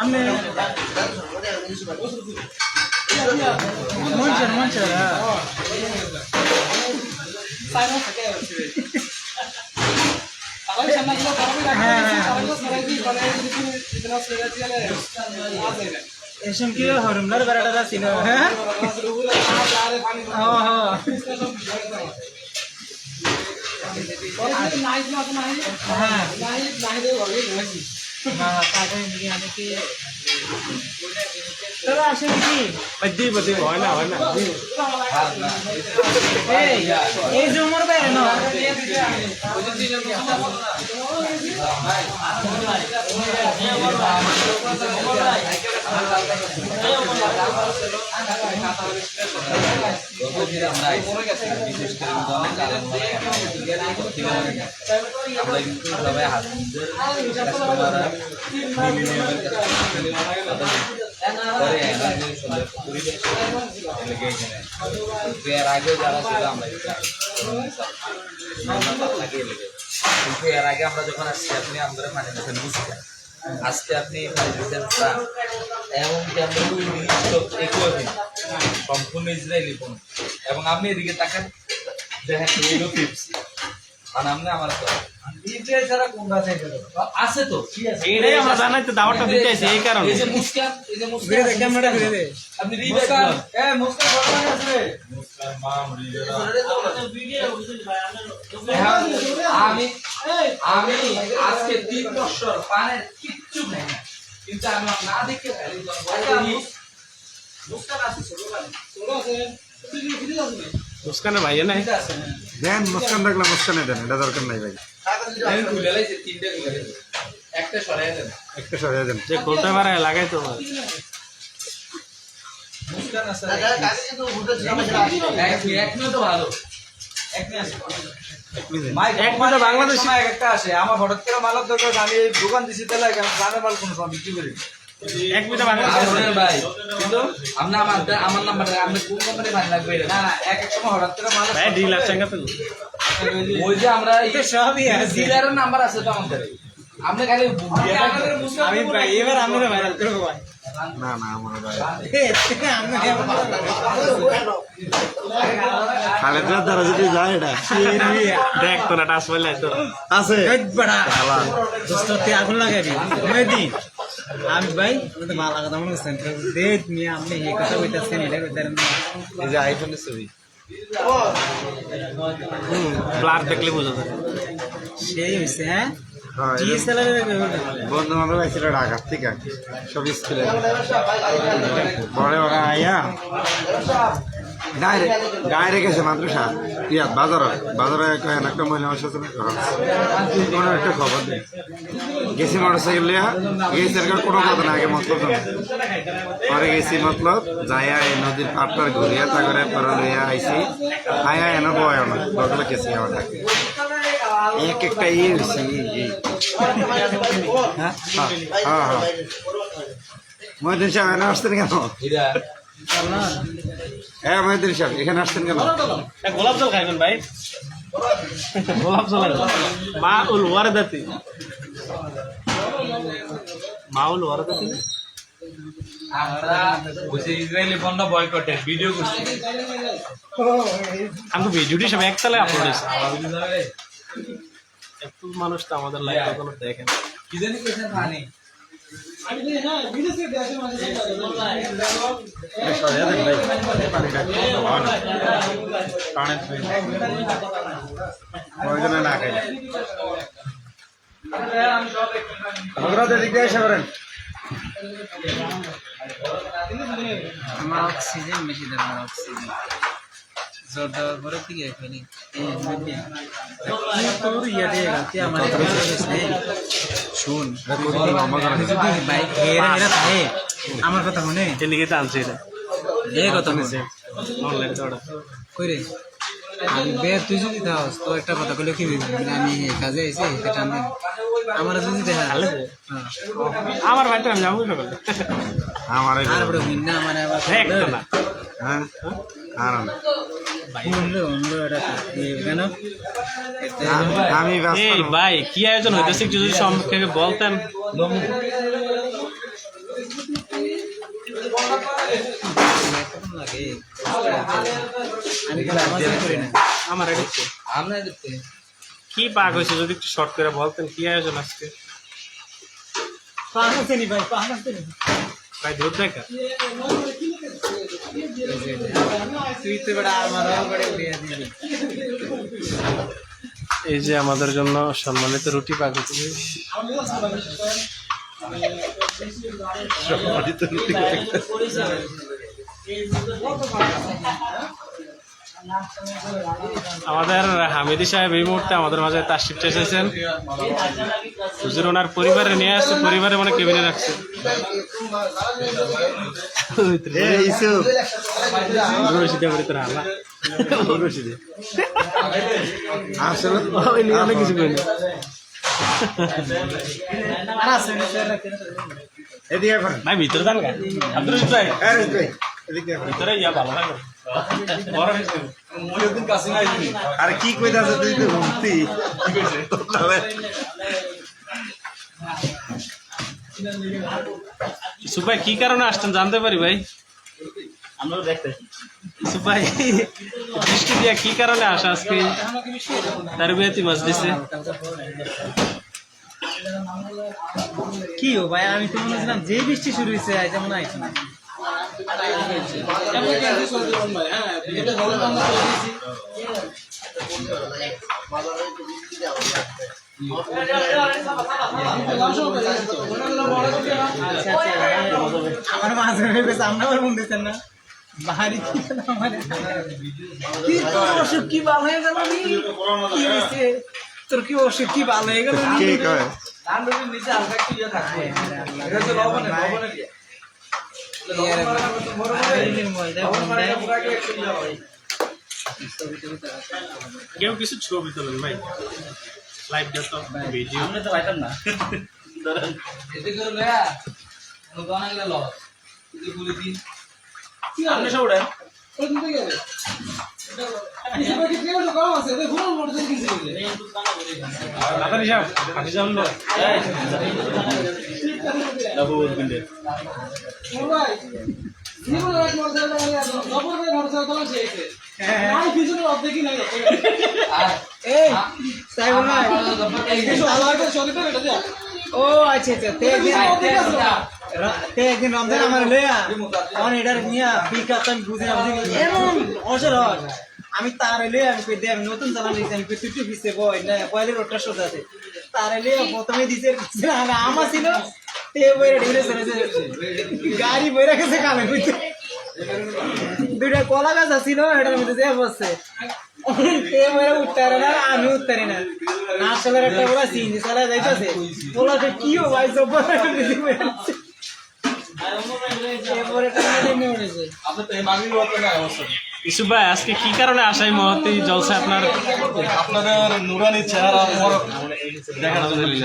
हमने मंचर मंचर सारा सके होते हैं। सारा समझ लो करो भी रखा है सारा को समझ भी बने इतना सजा चले आ जाएगा हाँ। এসম কি হরমলার বেড়াটা ছিল? হ্যাঁ? ও হো হ্যাঁ। হ্যাঁ তাকে অনেকে তবে আসলে কি বাদ্যি বাদ্যি হয় না হয় না এই এই যে উমর ভাই না আমরা কিন্তু এর আগে আমরা যখন আসছি আপনি আমাদের মানে দিচ্ছেন বুঝতে আজকে আপনি একই সম্পূর্ণ ইসরায়েলি ফোন এবং আপনি এদিকে তাকান দেখেন মানে আমার তো আছে তো এইটাই আমরা জানাই তো দাওয়াতটা দিতে আছি এই কারণে। এই যে মুস্কান এই যে মুস্কান। ঘুরে দে ঘুরে দে আপনি রিবেট এ মুস্কান। বড় আছে। রে আমি আমি আজকে তিন বছর পানের কিচ্ছু খাই কিন্তু আমি না দেখে খাই। মুস্কান আছে ছোট আছে মুস্কানে ভাইয়া নাই? দেন মুস্কান রাখলাম মুস্কানে দেন এটা দরকার নাই ভাই। একটা সরাই দেন। একটা সরিয়ে দেন। যে খুলতে পারে লাগাই তো বাংলাদেশি- সময় একটা আসে। আমার হঠাৎ করে মালার দরকার আমি দোকান দিছি তাহলে গ্রামের মাল কোনো সময় বিক্রি করি এক মিনিটে ভাই কিন্তু আপনি আমার আমার নাম্বারটা আপনি কোন কোম্পানি লাগবে? না না এক এক সময় হঠাৎ করে মাল ভাই ডিল আছে তো ওই যে আমরা সবই আছে। ডিলারের নাম্বার আছে তো আমাদের। আপনি খালি আমি ভাই এবার আমি ভাইরাল করব। ভাই। না না আমার ভাই খালেদার দ্বারা যদি যায় এটা। দেখ তো টাচ পাইলে তো। আছে। বড়া। শালা। আগুন লাগাবি। মেদি আমি ভাই তো মাল লাগাতাম মনে করছেন দে তুমি আপনি এই কথা কইতাছেন এটা কইতারেন এই যে আইফোনের ছবি। ব্লাড দেখলে বোঝা যায়। সেই হইছে হ্যাঁ? বন্ধু বান্ধব আইছিল ঢাকার থেকে। সব স্কুলে। পরে ওরা আইয়া ডাইরেক্ট গেছে মাদ্রাসা। ইয়াত, বাজার। বাজারে কয়েন একটা মহিলা আমার সাথে কোনো একটা খবর নেই। গেছি মোটর সাইকেল লিয়া গেছি এরকম কোনো কথা না আগে মতলব পরে গেছি মতলব, যাইয়া এই নদীর পাটটার ঘুরিয়া তারপরে পরে লইয়া আইছি। আয়া এনে বয় না বদলে গেছি আমার ডাকে। এক একটা ইয়ে হয়েছে হ্যাঁ হ্যাঁ হ্যাঁ। মহিদিন সাহেব আসতেন কেন? হ্যাঁ সাহেব এখানে আসতেন কেন? গোলাপ জল খাইবেন ভাই। গোলাপ জল মা উল ওয়ারদাতি। মা উল ওয়ারদাতি না? আমরা বলছি ইসরায়েলি পণ্য বয়কটের ভিডিও করছি। আমি ভিডিওটি সব একতলায় আপলোড হয়েছে। এত মানুষ তো আমাদের লাইভ কখনো দেখেন কি জানি কেছেন পানি সরিয়ে দেন ভাই পানিটা ভালো না পানি ওইজন্য না খাই আমরা তো দিকে এসে করেন আমার অক্সিজেন বেশি দরকার অক্সিজেন জ্বর দেওয়ার পরে থেকে আমার শুন যদি বাইক এরা এরা থাকে আমার কথা মনে লিগে তো আনছি এটা। এ কথা মনে অনলাইন তো ওটা। কইরে আমি বে তুই যদি থাকস তো একটা কথা কইলে কি মানে আমি কাজে আইছি সেটা আমি আমার যদি দেখা আছে? আমার বাড়িতে আমি যাব আমার এই আর বড় ভিন্ন মানে না। হ্যাঁ। আর আমি এই ভাই কি আয়োজন হইতেছে? একটু যদি সম্পর্কে বলতেন। আমার কি? পাক হয়েছে? যদি একটু শর্ট করে বলতেন কি আয়োজন আজকে? পাহাড় আছে নি ভাই পাহাড় আছে নি ভাই দুধ দেখা তুই তো বড় আমার বড় বিয়ে দিবি। এই যে আমাদের জন্য সম্মানিত রুটি পাক হচ্ছে আমাদের হামিদি সাহেব এই মুহূর্তে আমাদের মাঝে তাশরিফ এসেছেন হুজুর ওনার পরিবারে নিয়ে আসছে পরিবারে মানে কেবিনে রাখছে। অনেক কিছু করি নি ভিতরে যান আব্দুল ভাই আরে। ভিতরে ইয়া ভালো লাগে। কি কইতাছে তুই তো ঘুমতি। ভাই কি কারণে আসছেন? জানতে পারি ভাই। ইসুফ বৃষ্টি দিয়া কি কারণে আসা আজকে? তার বিয়েতি মাছ দিছে কি ও ভাই আমি তো মনে ছিলাম যে বৃষ্টি শুরু হয়েছে আজ মনে হয় না আমার মাঝে গেছে আমরা আবার মন দিচ্ছেন না। বাহারি কি আমার কি তোর অসুখ কি ভালো হয়ে গেল কি হয়েছে? তোর কি অসুখ কি ভালো হয়ে গেল নি? কে কয়? ধানরুটির নিচে হালকা একটু ইয়ে থাকবে লবণে লবণে দিয়ে ইয়ারে বাহারি ময়দা ময়দা একটু ইয়ে হয় কেউ কিছু ছবি তোলেন ভাই? লাইভ তো ভিডিও আমরা তো পাইতাম না। এতে করে লয়া নতুন গেলে লস। তুই বলে দিন। আপনি সব উঠেন তাড়াতাড়ি যাও। আগে যাও ও আচ্ছা আচ্ছা তে একদিন রা- তে একদিন রমজান আমার লইয়া আমার এটার নিয়া বিকা আমি বুঝি না বুঝি না। এমন অসরল আমি তার লইয়া আমি কই দে আমি নতুন আমি কই তুই তুই পিছে বই না পয়লের ওটা সোজা আছে। তার লইয়া প্রথমে দিছে আগে আমা ছিল তে বইরে ঢেলে গাড়ি বইরা গেছে কামে কইতে দুইটা কলা গাছ ছিল এটার মধ্যে যে বসছে। আমি না। একটা চলে যাইতেছে। বলাতে কি ও ভাই আজকে কি কারণে আসা এই মহতে জলসা আপনার? আপনাদের নুরানি চেহারা দেখার জন্য।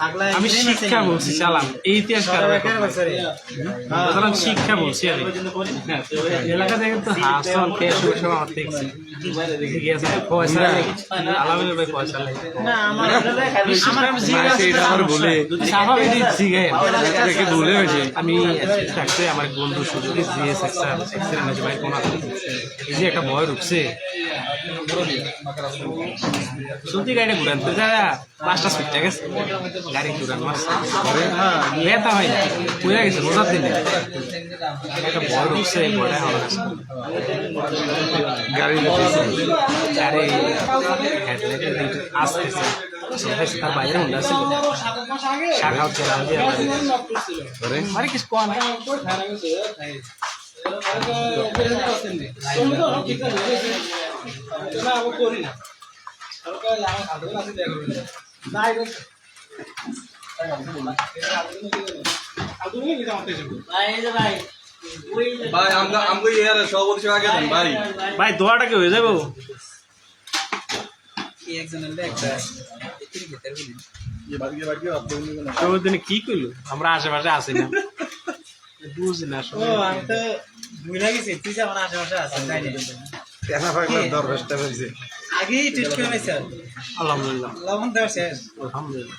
আমি শিক্ষা বলছি চালাম। এই ইতিহাস কারণে সাধারণ শিক্ষা বলছি আমি হ্যাঁ, এলাকা থেকে তো হাসন খেয়ে শুরু সব আমার দেখছি। আমি থাকতে আমার বন্ধু সুযোগ জিএস ভাই কোন এই যে একটা ভয় ঢুকছে শুনছি গাড়ি ঘুরানতে যা পাঁচটা ছুটতে গেছে গাড়ি ঘুরান মারছে ব্যথা হয় পুড়ে গেছে রোজার দিনে। একটা ভয় ঢুকছে ভয়টা আমার কাছে। গাড়ি গাড়ি হেডলাইটের দিকে আসতেছে। তার বাইরে উন্ডা ছিল শাখা হচ্ছে রাম কিছু কোয়া না। ভাই আমরা ইয়ার সভাপতি আগে দেন ভাই। ভাই দোয়াটা কি হয়ে যাব? কি করল আমরা আশেপাশে আছি না। বুঝি না ও আসলে। আমি তো ভুলে গেছি তুই আমার আশেপাশে আছিস তাই না? তেনা পাইলাম দরবেশটা হয়েছে। আগেই টেস্ট করে নিয়েছে। আলহামদুলিল্লাহ। লবণ দেওয়া শেষ। আলহামদুলিল্লাহ।